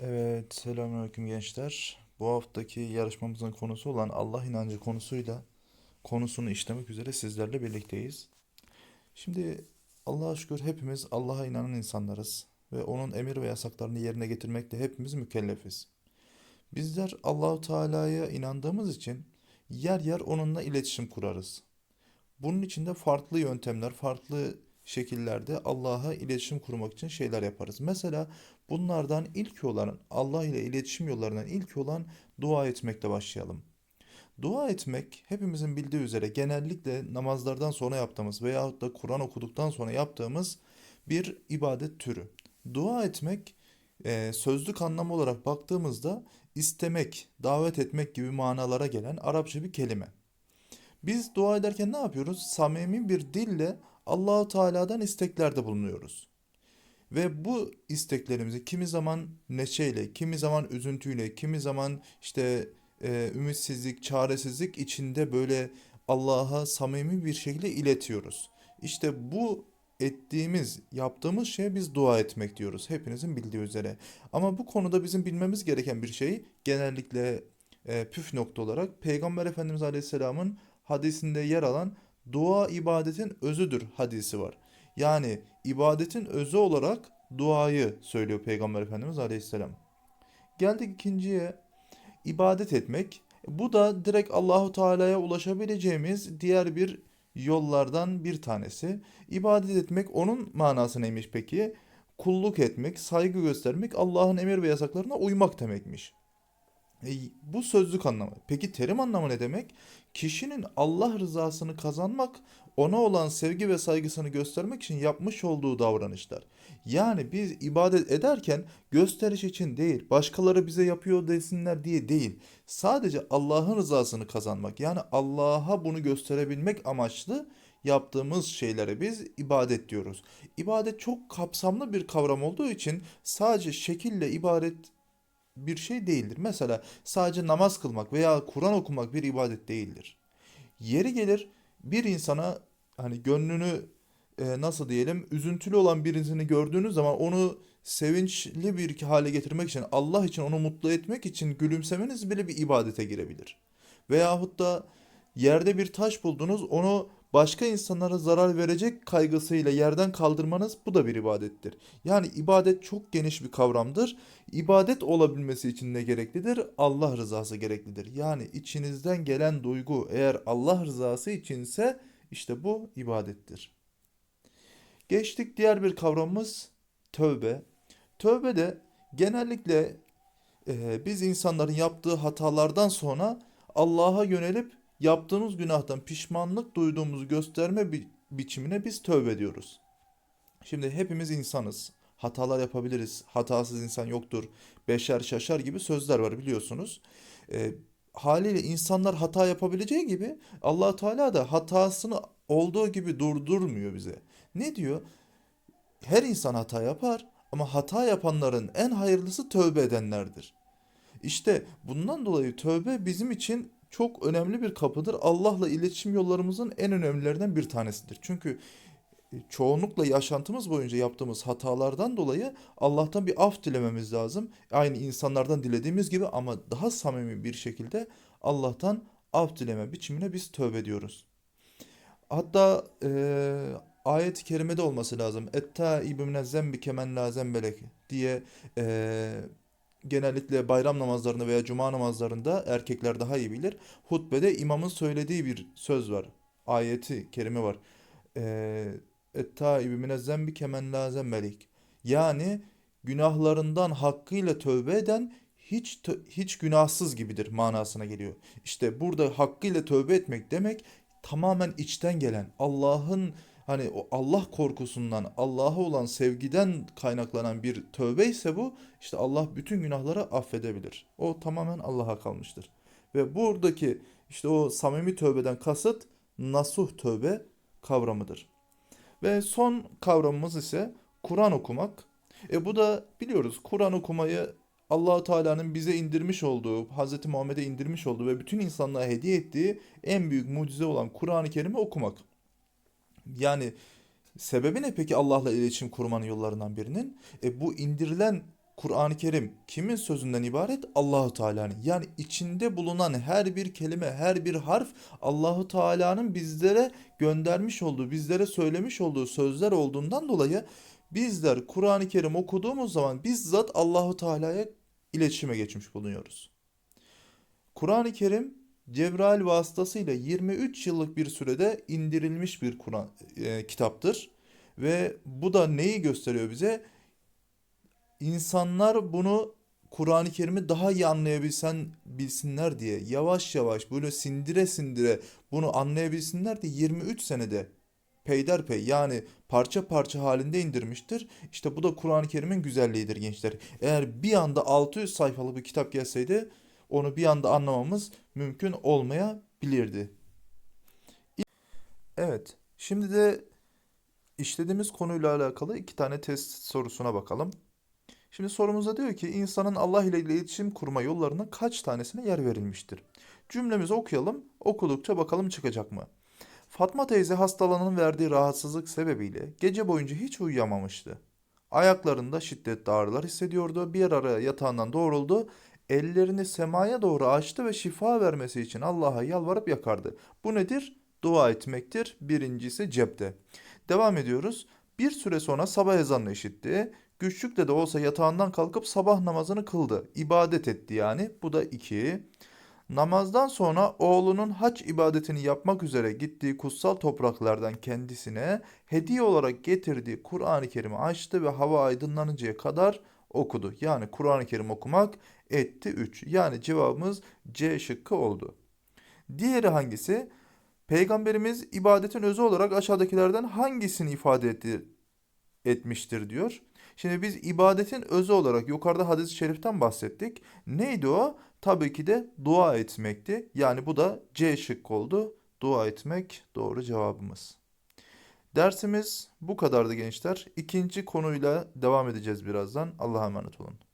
Evet, selamünaleyküm gençler. Bu haftaki yarışmamızın konusu olan Allah inancı konusuyla konusunu işlemek üzere sizlerle birlikteyiz. Şimdi Allah'a şükür hepimiz Allah'a inanan insanlarız ve onun emir ve yasaklarını yerine getirmekte hepimiz mükellefiz. Bizler Allahu Teala'ya inandığımız için yer yer onunla iletişim kurarız. Bunun için de farklı yöntemler, farklı şekillerde Allah'a iletişim kurmak için şeyler yaparız. Mesela bunlardan ilk olan Allah ile iletişim yollarından ilk olan dua etmekle başlayalım. Dua etmek hepimizin bildiği üzere genellikle namazlardan sonra yaptığımız veyahut da Kur'an okuduktan sonra yaptığımız bir ibadet türü. Dua etmek e, sözlük anlamı olarak baktığımızda istemek, davet etmek gibi manalara gelen Arapça bir kelime. Biz dua ederken ne yapıyoruz? Samimi bir dille Allahu Teala'dan isteklerde bulunuyoruz. Ve bu isteklerimizi kimi zaman neşeyle, kimi zaman üzüntüyle, kimi zaman işte e, ümitsizlik, çaresizlik içinde böyle Allah'a samimi bir şekilde iletiyoruz. İşte bu ettiğimiz, yaptığımız şeye biz dua etmek diyoruz. Hepinizin bildiği üzere. Ama bu konuda bizim bilmemiz gereken bir şey genellikle e, püf nokta olarak Peygamber Efendimiz Aleyhisselam'ın hadisinde yer alan dua ibadetin özüdür hadisi var. Yani ibadetin özü olarak duayı söylüyor Peygamber Efendimiz Aleyhisselam. Geldik ikinciye ibadet etmek. Bu da direkt Allahu Teala'ya ulaşabileceğimiz diğer bir yollardan bir tanesi. İbadet etmek onun manası neymiş peki? Kulluk etmek, saygı göstermek, Allah'ın emir ve yasaklarına uymak demekmiş. E, bu sözlük anlamı. Peki terim anlamı ne demek? Kişinin Allah rızasını kazanmak, ona olan sevgi ve saygısını göstermek için yapmış olduğu davranışlar. Yani biz ibadet ederken gösteriş için değil, başkaları bize yapıyor desinler diye değil. Sadece Allah'ın rızasını kazanmak, yani Allah'a bunu gösterebilmek amaçlı yaptığımız şeylere biz ibadet diyoruz. İbadet çok kapsamlı bir kavram olduğu için sadece şekille ibaret bir şey değildir. Mesela sadece namaz kılmak veya Kur'an okumak bir ibadet değildir. Yeri gelir bir insana hani gönlünü e, nasıl diyelim üzüntülü olan birisini gördüğünüz zaman onu sevinçli bir hale getirmek için Allah için onu mutlu etmek için gülümsemeniz bile bir ibadete girebilir. Veyahut da yerde bir taş buldunuz onu başka insanlara zarar verecek kaygısıyla yerden kaldırmanız bu da bir ibadettir. Yani ibadet çok geniş bir kavramdır. İbadet olabilmesi için ne gereklidir? Allah rızası gereklidir. Yani içinizden gelen duygu eğer Allah rızası içinse işte bu ibadettir. Geçtik diğer bir kavramımız tövbe. Tövbe de genellikle e, biz insanların yaptığı hatalardan sonra Allah'a yönelip yaptığımız günahtan pişmanlık duyduğumuzu gösterme bi- biçimine biz tövbe ediyoruz. Şimdi hepimiz insanız. Hatalar yapabiliriz. Hatasız insan yoktur. Beşer şaşar gibi sözler var biliyorsunuz. E, haliyle insanlar hata yapabileceği gibi allah Teala da hatasını olduğu gibi durdurmuyor bize. Ne diyor? Her insan hata yapar ama hata yapanların en hayırlısı tövbe edenlerdir. İşte bundan dolayı tövbe bizim için çok önemli bir kapıdır. Allah'la iletişim yollarımızın en önemlilerinden bir tanesidir. Çünkü e, çoğunlukla yaşantımız boyunca yaptığımız hatalardan dolayı Allah'tan bir af dilememiz lazım. Aynı insanlardan dilediğimiz gibi ama daha samimi bir şekilde Allah'tan af dileme biçimine biz tövbe ediyoruz. Hatta e, ayet-i kerimede olması lazım. Ettâibü minez-zembi kemen lâ zembelek diye e, genellikle bayram namazlarında veya cuma namazlarında erkekler daha iyi bilir. Hutbede imamın söylediği bir söz var. Ayeti kerime var. E, Ettâibü minez-zembi kemen lâ zembelek. Yani günahlarından hakkıyla tövbe eden hiç hiç günahsız gibidir manasına geliyor. İşte burada hakkıyla tövbe etmek demek tamamen içten gelen Allah'ın hani o Allah korkusundan, Allah'a olan sevgiden kaynaklanan bir tövbe ise bu işte Allah bütün günahları affedebilir. O tamamen Allah'a kalmıştır. Ve buradaki işte o samimi tövbeden kasıt nasuh tövbe kavramıdır. Ve son kavramımız ise Kur'an okumak. E bu da biliyoruz Kur'an okumayı Allahu Teala'nın bize indirmiş olduğu, Hz. Muhammed'e indirmiş olduğu ve bütün insanlığa hediye ettiği en büyük mucize olan Kur'an-ı Kerim'i okumak. Yani sebebi ne peki Allah'la iletişim kurmanın yollarından birinin? E bu indirilen Kur'an-ı Kerim kimin sözünden ibaret? Allahu Teala'nın. Yani içinde bulunan her bir kelime, her bir harf Allahu Teala'nın bizlere göndermiş olduğu, bizlere söylemiş olduğu sözler olduğundan dolayı bizler Kur'an-ı Kerim okuduğumuz zaman bizzat Allahu Teala'ya iletişime geçmiş bulunuyoruz. Kur'an-ı Kerim Cebrail vasıtasıyla 23 yıllık bir sürede indirilmiş bir Kur'an e, kitaptır ve bu da neyi gösteriyor bize? İnsanlar bunu Kur'an-ı Kerim'i daha iyi anlayabilsen bilsinler diye yavaş yavaş böyle sindire sindire bunu anlayabilsinler diye 23 senede peyderpey yani parça parça halinde indirmiştir. İşte bu da Kur'an-ı Kerim'in güzelliğidir gençler. Eğer bir anda 600 sayfalı bir kitap gelseydi onu bir anda anlamamız mümkün olmayabilirdi. Evet, şimdi de işlediğimiz konuyla alakalı iki tane test sorusuna bakalım. Şimdi sorumuzda diyor ki insanın Allah ile iletişim kurma yollarının kaç tanesine yer verilmiştir? Cümlemizi okuyalım. Okudukça bakalım çıkacak mı? Fatma teyze hastalığının verdiği rahatsızlık sebebiyle gece boyunca hiç uyuyamamıştı. Ayaklarında şiddetli ağrılar hissediyordu. Bir ara yatağından doğruldu. Ellerini semaya doğru açtı ve şifa vermesi için Allah'a yalvarıp yakardı. Bu nedir? Dua etmektir. Birincisi cepte. Devam ediyoruz. Bir süre sonra sabah ezanını işitti. Güçlükle de olsa yatağından kalkıp sabah namazını kıldı. İbadet etti yani. Bu da iki. Namazdan sonra oğlunun hac ibadetini yapmak üzere gittiği kutsal topraklardan kendisine hediye olarak getirdiği Kur'an-ı Kerim'i açtı ve hava aydınlanıncaya kadar okudu. Yani Kur'an-ı Kerim okumak etti 3. Yani cevabımız C şıkkı oldu. Diğeri hangisi? Peygamberimiz ibadetin özü olarak aşağıdakilerden hangisini ifade etti, etmiştir diyor. Şimdi biz ibadetin özü olarak yukarıda hadis-i şeriften bahsettik. Neydi o? Tabii ki de dua etmekti. Yani bu da C şıkkı oldu. Dua etmek doğru cevabımız. Dersimiz bu kadardı gençler. İkinci konuyla devam edeceğiz birazdan. Allah'a emanet olun.